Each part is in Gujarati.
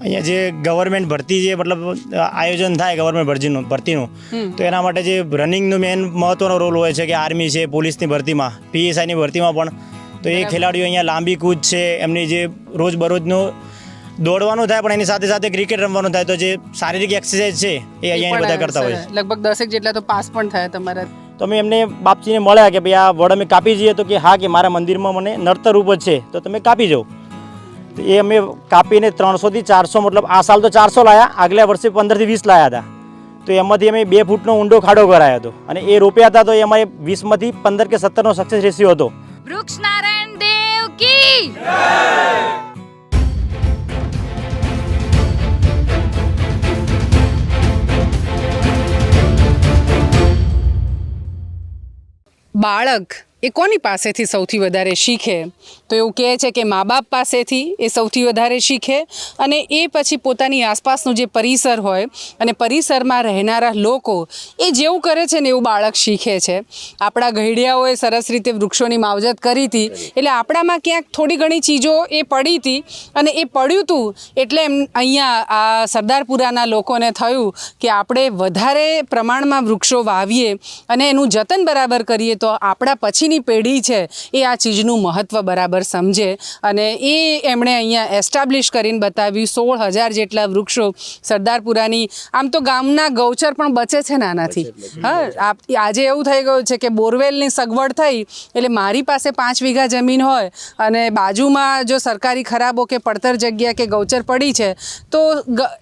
અહીંયા જે ગવર્મેન્ટ ભરતી જે મતલબ આયોજન થાય ગવર્મેન્ટ ભરતીનું ભરતીનું તો એના માટે જે રનિંગનું મેન મહત્વનો રોલ હોય છે કે આર્મી છે પોલીસની ભરતીમાં પીએસઆઈની ભરતીમાં પણ. તો એ ખેલાડીઓ અહીંયા લાંબી કૂદ છે એમની જે રોજબરોજનું દોડવાનું થાય પણ એની સાથે સાથે ક્રિકેટ રમવાનું થાય તો જે શારીરિક એક્સરસાઇઝ છે એ અહીંયા બધા કરતા હોય લગભગ દસેક જેટલા તો પાસ પણ થયા તમારા. તો અમે એમને બાપજીને મળ્યા કે ભાઈ આ વડ અમે કાપી જઈએ તો કે હા કે મારા મંદિરમાં મને નર્તર રૂપ જ છે તો તમે કાપી જાઓ. એ અમે કાપીને ત્રણસોથી ચારસો મતલબ આ સાલ તો ચારસો લાયા આગલા વર્ષે પંદરથી વીસ લાયા હતા. તો એમાંથી અમે બે ફૂટનો ઊંડો ખાડો કરાયો હતો. અને એ રોપ્યા હતા તો એમાં વીસમાંથી પંદર કે સત્તરનો સક્સેસ રેશિયો હતો. વૃક્ષ નારાયણ દેવ કી બાળક એ કોની પાસેથી સૌથી વધારે શીખે? તો એવું કહે છે કે મા બાપ પાસેથી એ સૌથી વધારે શીખે અને એ પછી પોતાની આસપાસનું જે પરિસર હોય અને પરિસરમાં રહેનારા લોકો એ જેવું કરે છે ને એવું બાળક શીખે છે. આપણા ઘડિયાઓએ સરસ રીતે વૃક્ષોની માવજત કરી હતી. એટલે આપણામાં ક્યાંક થોડી ઘણી ચીજો એ પડી હતી અને એ પડ્યું હતું એટલે એમ અહીંયા આ સરદારપુરાના લોકોને થયું કે આપણે વધારે પ્રમાણમાં વૃક્ષો વાવીએ અને એનું જતન બરાબર કરીએ તો આપણા પછીની પેઢી છે એ આ ચીજનું મહત્ત્વ બરાબર સમજે. અને એ એમણે અહીંયા એસ્ટાબ્લિશ કરીને બતાવ્યું સોળ હજાર જેટલા વૃક્ષો સરદારપુરાની આમ તો ગામના ગૌચર પણ બચે છે ને આનાથી. હા આજે એવું થઈ ગયું છે કે બોરવેલની સગવડ થઈ એટલે મારી પાસે પાંચ વીઘા જમીન હોય અને બાજુમાં જો સરકારી ખરાબો કે પડતર જગ્યા કે ગૌચર પડી છે તો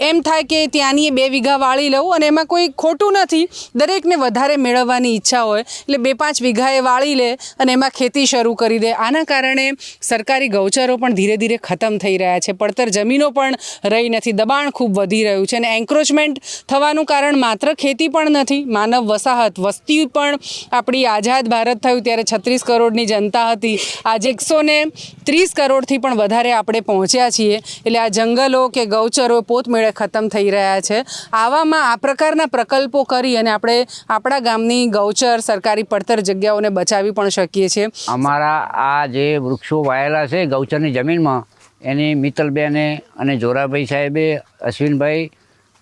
એમ થાય કે ત્યાંની બે વીઘા વાળી લઉં અને એમાં કોઈ ખોટું નથી. દરેકને વધારે મેળવવાની ઈચ્છા હોય એટલે બે પાંચ વીઘાએ વાળી લે અને એમાં ખેતી શરૂ કરી દે. આના કારણે સરકારી ગૌચરો પણ ધીરે ધીરે ખતમ થઈ રહ્યા છે. પડતર જમીનો પણ રહી નથી. દબાણ ખૂબ વધી રહ્યું છે અને એન્ક્રોચમેન્ટ થવાનું કારણ માત્ર ખેતી પણ નથી, માનવ વસાહત, વસ્તી પણ આપણી આઝાદ ભારત થયું ત્યારે છત્રીસ કરોડની જનતા હતી. આજે એકસો ને ત્રીસ કરોડથી પણ વધારે આપણે પહોંચ્યા છીએ. એટલે આ જંગલો કે ગૌચરો પોતમેળે ખતમ થઈ રહ્યા છે. આવામાં આ પ્રકારના પ્રકલ્પો કરી અને આપણે આપણા ગામની ગૌચર સરકારી પડતર જગ્યાઓને બચાવી પણ શકીએ છીએ. અમારા આ જે વૃક્ષો વાયેલા છે ગૌચરની જમીનમાં, એની મિત્તલબેને અને જોરાભાઈ સાહેબે, અશ્વિનભાઈ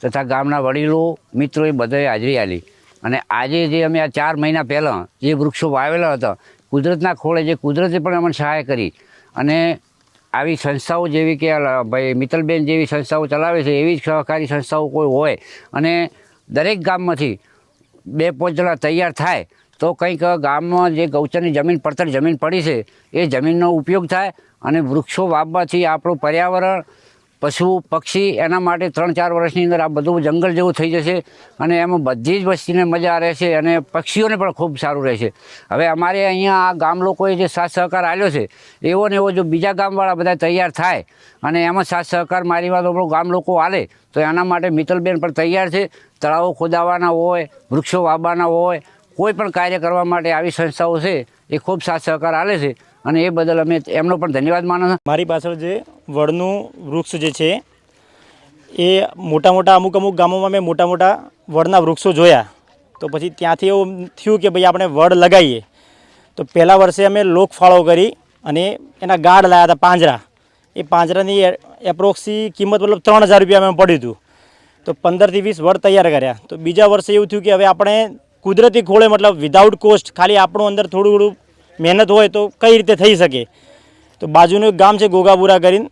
તથા ગામના વડીલો મિત્રોએ બધાએ હાજરી આલી અને આજે જે અમે આ ચાર મહિના પહેલાં જે વૃક્ષો વાવેલા હતા, કુદરતના ખોળે જે કુદરતે પણ અમને સહાય કરી અને આવી સંસ્થાઓ જેવી કે ભાઈ મિત્તલબેન જેવી સંસ્થાઓ ચલાવે છે, એવી જ સહકારી સંસ્થાઓ કોઈ હોય અને દરેક ગામમાંથી બે પાંચ જણા તૈયાર થાય તો કંઈક ગામમાં જે ગૌચરની જમીન, પડતર જમીન પડી છે, એ જમીનનો ઉપયોગ થાય અને વૃક્ષો વાવવાથી આપણું પર્યાવરણ, પશુ, પક્ષી એના માટે ત્રણ ચાર વર્ષની અંદર આ બધું જંગલ જેવું થઈ જશે અને એમાં બધી જ વસ્તીને મજા રહેશે અને પક્ષીઓને પણ ખૂબ સારું રહેશે. હવે અમારે અહીંયા આ ગામ લોકોએ જે સાથ સહકાર આવ્યો છે, એવો ને એવો જો બીજા ગામવાળા બધા તૈયાર થાય અને એમાં સાથ સહકાર મારી વાત આપણું ગામ લોકો આલે તો એના માટે મિત્તલબેન પણ તૈયાર છે. તળાવો ખોદાવાના હોય, વૃક્ષો વાવવાના હોય કોઈ પણ કાર્ય કરવા માટે આવી સંસ્થાઓ છે, એ ખૂબ સાથ સહકાર આલે છે અને એ બદલ અમે એમનો પણ ધન્યવાદ માનો મારી પાછળ જે વડનું વૃક્ષ જે છે, એ મોટા મોટા અમુક અમુક ગામોમાં મેં મોટા મોટા વડના વૃક્ષો જોયા. તો પછી ત્યાંથી એવું થયું કે ભાઈ આપણે વડ લગાવીએ. તો પહેલાં વર્ષે અમે લોકફાળો કરી અને એના ગાઢ લાવ્યા હતા પાંજરા. એ પાંજરાની એપ્રોક્સી કિંમત મતલબ ત્રણ હજાર રૂપિયા અમે પડ્યું હતું. તો પંદરથી વીસ વડ તૈયાર કર્યા. તો બીજા વર્ષે એવું થયું કે હવે આપણે કુદરતી ખોળે મતલબ વિધાઉટ કોસ્ટ ખાલી આપણું અંદર થોડું થોડું મહેનત હોય તો કઈ રીતે થઈ શકે? તો બાજુનું એક ગામ છે ગોગાપુરા કરીને,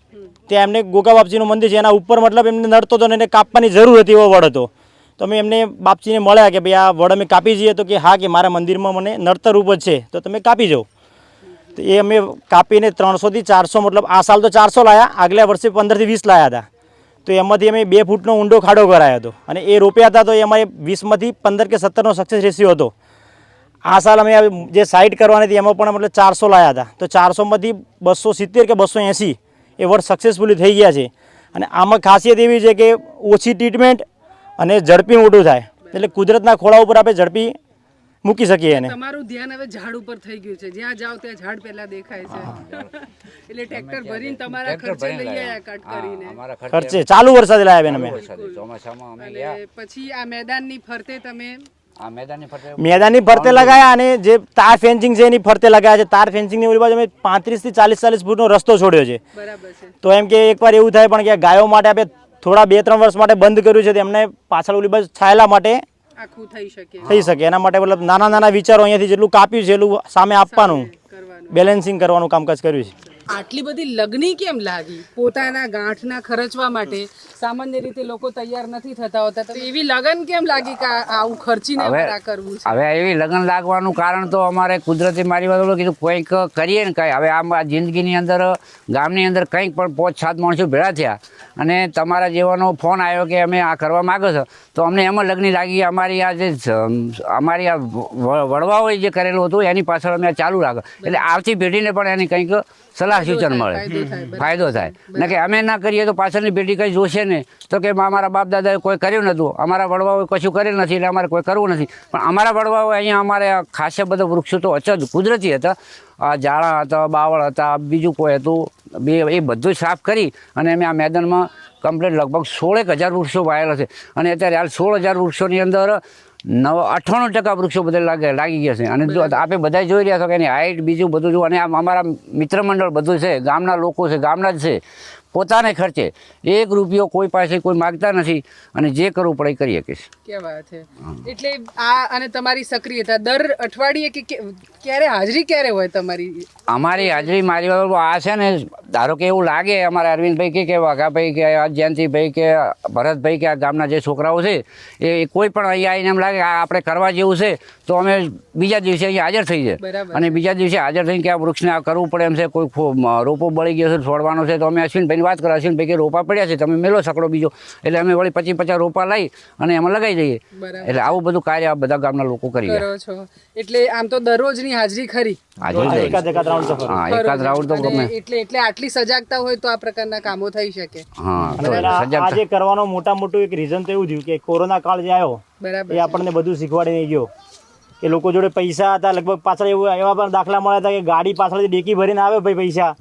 ત્યાં એમને ગોગા બાપજીનું મંદિર છે. એના ઉપર મતલબ એમને નડતો હતો ને એને કાપવાની જરૂર હતી એવો વડ હતો. તો અમે એમને બાપજીને મળ્યા કે ભાઈ આ વડ અમે કાપી જઈએ. તો કે હા કે મારા મંદિરમાં મને નડતર રૂપ જ છે. તો તમે કાપી જાઓ. તો એ અમે કાપીને ત્રણસોથી ચારસો મતલબ આ સાલ તો ચારસો લાયા. આગલા વર્ષે પંદરથી વીસ લાયા હતા. તો એમાંથી અમે બે ફૂટનો ઊંડો ખાડો કરાયો હતો. અને એ રોપ્યા હતા તો અમારે વીસમાંથી પંદર કે સત્તરનો સક્સેસ રેશિયો હતો. આ સાલ અમે જે સાઇટ કરવાની હતી એમાં પણ મતલબ ચારસો લાયા હતા. તો ચારસોમાંથી બસો સિત્તેર કે બસો એંસી એ વર્ષ સક્સેસફુલી થઈ ગયા છે. અને આમાં ખાસિયત એવી છે કે ઓછી ટ્રીટમેન્ટ અને ઝડપી મોટું થાય. એટલે કુદરતના ખોળા ઉપર આપણે ઝડપી મૂકી શકીએ એને. તમારું ધ્યાન હવે ઝાડ ઉપર થઈ ગયું છે. જ્યાં જાવ ત્યાં ઝાડ પહેલા દેખાય છે. એટલે ટ્રેક્ટર ભરીને તમારા ખર્ચે લઈ આવ્યા. કટ કરીને. અમારા ખર્ચે ચાલુ વરસાદે લાવ્યા બેન અમે. ચોમાસામાં અમે ગયા. પછી આ મેદાનની ફરતે તમે આ મેદાનની ફરતે મેદાનની ફરતે લગાયા અને જે તાર ફેન્સિંગ છે એની ફરતે લગાયા છે. તાર ફેન્સિંગની ઓલી બાજુ અમે પાંત્રીસથી ચાલીસ ચાલીસ ફૂટનો રસ્તો છોડ્યો છે. બરાબર છે. તો એમ કે એકવાર એવું થાય પણ કે ગાયો માટે આપણે થોડા બે ત્રણ વર્ષ માટે બંધ કર્યું છે. તેમને પાછળ ઓલી બાજુ છાયલા માટે આખું થઈ શકે. થઈ શકે. એના માટે મતલબ નાના નાના વિચારો અહીંયાથી જેટલું કાપ્યું છે એટલું સામે આપવાનું. બેલેન્સિંગ કરવાનું કામકાજ કર્યું છે. આટલી બધી લગ્ની કેમ લાગી? પોતાના ગાંઠના ખર્ચવા માટે સામાન્ય રીતે લોકો તૈયાર નથી થતા હોતા. તો એવી લગન કેમ લાગી કે આવું ખર્ચીને હવે- કરવું છે? હવે એવી લગન લાગવાનું કારણ તો અમારે કુદરતી મારી વાત કીધું કંઈક કરીએ ને કંઈ. હવે આમ આ જિંદગીની અંદર ગામની અંદર કંઈક પણ પાંચ સાત માણસો ભેળા થયા અને તમારા જેવાનો ફોન આવ્યો કે અમે આ કરવા માગો છો તો અમને એમાં લગ્ન લાગી અમારી આ જે અમારી આ વડવાઓએ જે કરેલું હતું એની પાછળ અમે આ ચાલુ રાખો. એટલે આવતી પેઢીને પણ એની કંઈક સલાહ સૂચન મળે? ફાયદો થાય. ને કે અમે ના કરીએ તો પાછળની પેઢી કંઈ જોશે ને? તો કે અમારા બાપ દાદાએ કોઈ કર્યું નહોતું અમારા વડવાઓએ કશું કર્યું નથી એટલે અમારે કોઈ કરવું નથી. પણ અમારા વડવાઓએ અહીંયા અમારે ખાસે બધા વૃક્ષો તો અચજ કુદરતી હતા. આ ઝાડા હતા બાવળ હતા બીજું કોઈ હતું. બે એ બધું સાફ કરી અને અમે આ મેદાનમાં કમ્પ્લીટ લગભગ સોળેક હજાર વૃક્ષો વાયેલા છે. અને અત્યારે હાલ સોળ હજાર વૃક્ષોની અંદર નવ અઠ્ઠાણું ટકા વૃક્ષો બધા લાગે લાગી ગયા છે. અને જો આપણે બધા જોઈ રહ્યા છો કે એની હાઇટ બીજું બધું જો અને આમ અમારા મિત્ર મંડળ બધું છે ગામના લોકો છે ગામના જ છે. પોતાને ખર્ચે. એક રૂપિયો કોઈ પાસે કોઈ માગતા નથી અને જે કરવું પડે એ કરી શકીશ કે વાત છે એટલે આ અને તમારી સક્રિયતા દર અઠવાડિયે કે ક્યારે હાજરી ક્યારે હોય તમારી? અમારી હાજરી મારી આ છે ને ધારો કે એવું લાગે અમારા અરવિંદભાઈ કે કે વાઘાભાઈ કે આ જયંતિભાઈ કે ભરતભાઈ કે આ ગામના જે છોકરાઓ છે એ કોઈ પણ અહીંયા આવીને એમ લાગે આ આપણે કરવા જેવું છે તો અમે બીજા દિવસે અહીંયા હાજર થઈ જાય. અને બીજા દિવસે હાજર થઈને કે આ વૃક્ષને આ કરવું પડે એમ છે કોઈ રોપો બળી ગયો છે છોડવાનો છે તો અમે અશ્વિનભાઈની વાત કરો અશ્વિનભાઈ કે રોપા પડ્યા છે તમે મેલો સકડો બીજો. એટલે અમે વળી પચીસ પચાસ રોપા લઈ અને એમાં લગાવી દઈએ. એટલે આવું બધું કાર્ય આ બધા ગામના લોકો કરી રહ્યા. છો. એટલે આમ તો દરરોજની હાજરી ખરી. એકાદ એકાદ રાઉન્ડ સફર હા એકાદ રાઉન્ડ તો ગમે. એટલે એટલે આટલી સજાગતા હોય તો આ પ્રકારના કામો થઈ શકે. હા આજે કરવાનો મોટા મોટું એક રીઝન તો એવું થયું કે કોરોના કાળ જે આવ્યો બરાબર એ આપણને બધું શીખવાડીને ગયો. કે લોકો જોડે પૈસા હતા લગભગ પાછળ એવું એવા પણ દાખલા મળ્યા હતા કે ગાડી પાછળથી ડેકી ભરીને આવે ભાઈ પૈસા.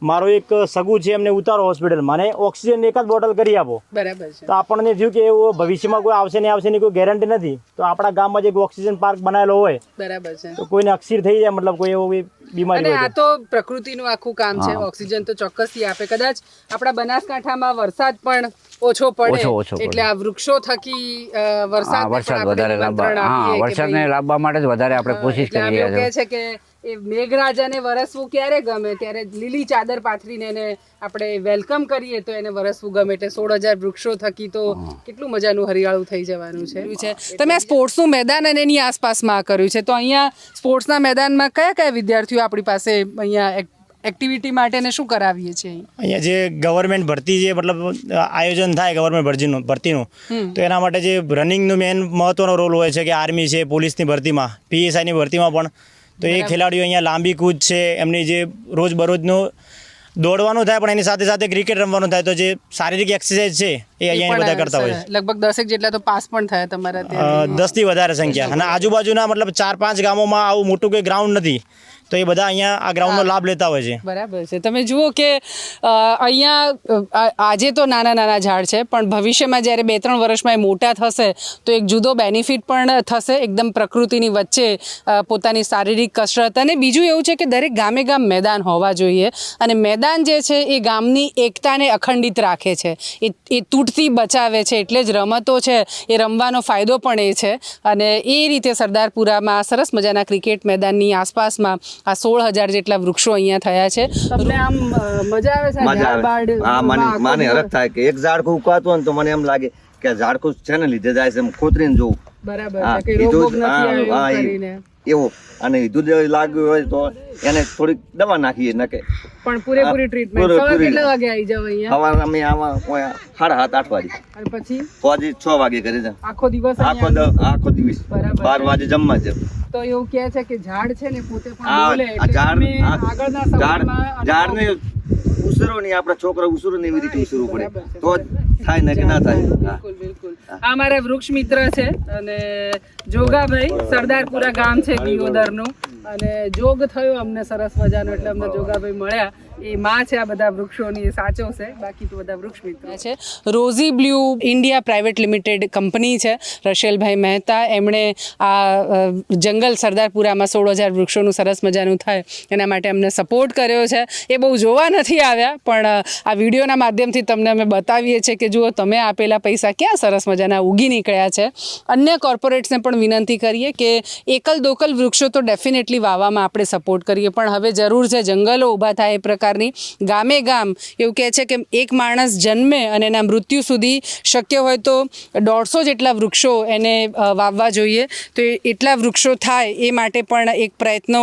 મારો એક સગું છે એમને ઉતારો હોસ્પિટલ મને ઓક્સિજન એક જ બોટલ કરી આપો. બરાબર છે. તો આપણને થયું કે એવું ભવિષ્યમાં કોઈ આવશે નહીં આવશે ની કોઈ ગેરંટી નથી. તો આપણા ગામમાં જે ઓક્સિજન પાર્ક બનાવેલો હોય બરાબર છે. તો કોઈને અક્ષીર થઈ જાય મતલબ કોઈ એવો બીમારી અને આ તો પ્રકૃતિનું આખું કામ છે ઓક્સિજન તો ચોક્કસથી આપે. કદાચ આપણા બનાસકાંઠામાં વરસાદ પણ ઓછો પડે. એટલે આ વૃક્ષો થકી વરસાદ વધારે વરસાદને લાવવા માટે જ વધારે આપણે કોશિશ કરી રહ્યા છે કે એ મેઘરાજાને વરસવું ક્યારે ગમે? ત્યારે લીલી ચાદર પાથરીને એને આપણે વેલકમ કરીએ તો એને વરસવું ગમે. એટલે સોળ હજાર વૃક્ષો થકી તો કેટલું મજાનું હરિયાળું થઈ જવાનું છે. તમે આ સ્પોર્ટ્સનું મેદાન અને એની આસપાસમાં કર્યું છે. તો અહીંયા સ્પોર્ટ્સના મેદાનમાં કયા કયા વિદ્યાર્થીઓ આપણી પાસે અહીંયા એક્ટિવિટી માટેને શું કરાવીએ છીએ અહીંયા જે ગવર્મેન્ટ ભરતી જે મતલબ આયોજન થાય ગવર્મેન્ટ ભરતીનું ભરતીનું તો એના માટે જે રનિંગનું મેન મહત્વનો રોલ હોય છે કે આર્મી છે પોલીસની ભરતીમાં પીએસઆઈની ભરતીમાં પણ તો એ ખેલાડીઓ અહીંયા લાંબી કૂદ છે એમની જે રોજબરોજનું દોડવાનું થાય પણ એની સાથે સાથે ક્રિકેટ રમવાનું થાય તો જે શારીરિક એક્સરસાઇઝ છે એ અહીંયા બધા કરતા હોય. લગભગ દસેક જેટલા તો પાસ પણ થયા તમારા દસથી વધારે સંખ્યા. અને આજુબાજુના મતલબ ચાર પાંચ ગામોમાં આવું મોટું કોઈ ગ્રાઉન્ડ નથી. તો એ બધા અહીંયા આ ગ્રાઉન્ડનો લાભ લેતા હોય છે. બરાબર છે. તમે જુઓ કે અહીંયા આજે તો નાના નાના ઝાડ છે પણ ભવિષ્યમાં જ્યારે બે ત્રણ વર્ષમાં એ મોટા થશે તો એક જુદો બેનિફિટ પણ થશે એકદમ પ્રકૃતિની વચ્ચે પોતાની શારીરિક કસરત. અને બીજું એવું છે કે દરેક ગામે ગામ મેદાન હોવા જોઈએ. અને મેદાન જે છે એ ગામની એકતાને અખંડિત રાખે છે. એ એ તૂટતી બચાવે છે એટલે જ રમતો છે એ રમવાનો ફાયદો પણ એ છે. અને એ રીતે સરદારપુરામાં સરસ મજાના ક્રિકેટ મેદાનની આસપાસમાં આ સોળ હજાર જેટલા વૃક્ષો અહીંયા થયા છે. તમને આમ મજા આવે છે મજા આવે. હા મને મને હરખ થાય કે એક ઝાડ ઉકાતું હોય ને તો મને એમ લાગે કે ઝાડખું છે ને લીધે જાય છે એમ ખોતરીને જોવું. બરાબર હા, છે કે રોગ કીધું બોગ જ, નથી હા, આવ્યો હા, એવું. અને દૂધ લાગ્યું હોય તો એને થોડીક દવા નાખીએ નકે. પણ પૂરેપૂરી ટ્રીટમેન્ટ સવારે કેટલા વાગે આવી જાવ અહીંયા? સવારે અમે આમાં કોઈ સાડા સાત આઠ વાગે. અને પછી? ફોજી છ વાગે કરી છે આખો દિવસ આખો આખો દિવસ. બાર વાગે જમવા છે. તો એવું કહે છે કે ઝાડ છે ને પોતે પણ બોલે એટલે ઝાડ તમે આગળના ઝાડ સમયમાં ઝાડને ઉસરો નહીં આપણા છોકરા ઉસરો ને એવી રીતે ઉસરવું પડે. તો થાય ને કે ના થાય. બિલકુલ બિલકુલ આ મારા વૃક્ષ મિત્ર છે અને જોગાભાઈ સરદારપુરા ગામ છે દિયોદરનું અને જોગ થયો અમને સરસ મજાનો એટલે અમને જોગાભાઈ મળ્યા. એ માં છે આ બધા વૃક્ષોની સાચો છે. બાકી તો બધા વૃક્ષ મિત્રો. છે. Rosy blue India private limited company છે રશેલભાઈ મહેતા. એમણે આ જંગલ સરદારપુરામાં સોળ હજાર વૃક્ષોનું સરસ મજાનું થાય એના માટે અમને સપોર્ટ કર્યો છે. એ બહુ જોવા નથી આવ્યા, પણ આ વિડીયોના માધ્યમથી તમને અમે બતાવીએ છીએ કે જુઓ, તમે આપેલા પૈસા ક્યાં સરસ મજાના ઉગી નીકળ્યા છે. અન્ય કોર્પોરેટ્સને પણ વિનંતી કરીએ કે એકલ દોકલ વૃક્ષો તો ડેફિનેટલી વાવવામાં આપણે સપોર્ટ કરીએ. પણ હવે જરૂર છે, જંગલો ઊભા થાય એ પ્રકારની. ગામે ગામ એવું કહે છે કે એક માણસ જન્મે અને એના મૃત્યુ સુધી શક્ય હોય તો દોઢસો જેટલા વૃક્ષો એને વાવવા જોઈએ. તો એટલા વૃક્ષો થાય એ માટે પણ એક પ્રયત્નો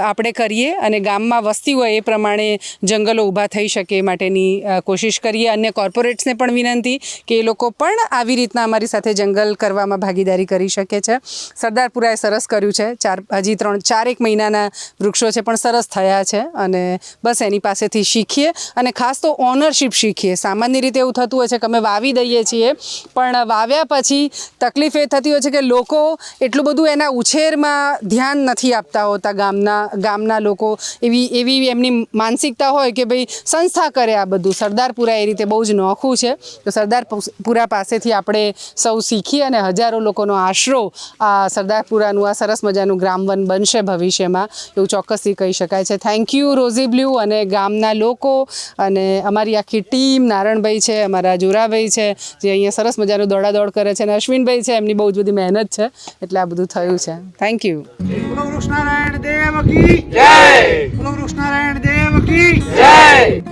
આપણે કરીએ અને ગામમાં વસ્તી હોય એ પ્રમાણે જંગલો ઊભા થઈ શકે એ માટેની કોશિશ કરીએ. અન્ય કોર્પોરેટ્સને પણ વિનંતી કે એ લોકો પણ આવી રીતના અમારી સાથે જંગલ કરવામાં ભાગીદારી કરી શકે છે. સરદારપુરાએ સરસ કર્યું છે. ચાર, હજી ત્રણ ચારેક મહિનાના વૃક્ષો છે પણ સરસ થયા છે અને બસ એની પાસેથી શીખીએ અને ખાસ તો ઓનરશિપ શીખીએ. સામાન્ય રીતે એવું થતું હોય છે કે અમે વાવી દઈએ છીએ, પણ વાવ્યા પછી તકલીફ એ થતી હોય છે કે લોકો એટલું બધું એના ઉછેરમાં ધ્યાન નથી આપતા હોતા ગામના ગામના લોકો. એવી એવી એમની માનસિકતા હોય કે ભાઈ સંસ્થા કરે આ બધું. સરદારપુરા એ રીતે બહુ જ નોખું છે. તો સરદારપુરા પાસેથી આપણે સૌ શીખીએ અને હજારો લોકોનો આશરો આ સરદારપુરાનું આ સરસ મજાનું ગ્રામવન બનશે. ભવિષ્યમાં એવું ચોક્કસથી કહી શકાય છે. થેન્ક યુ રોઝી બ્લુ અને ગામના લોકો અને અમારી આખી ટીમ નારણભાઈ છે અમારા જોરાભાઈ છે જે અહીંયા સરસ મજાનું દોડાદોડ કરે છે અને અશ્વિનભાઈ છે એમની બહુ જ બધી મહેનત છે એટલે આ બધું થયું છે. થેન્ક યુ કૃષ્ણનારાયણ દેવ કી. જય! બોલો દેવ કી. જય!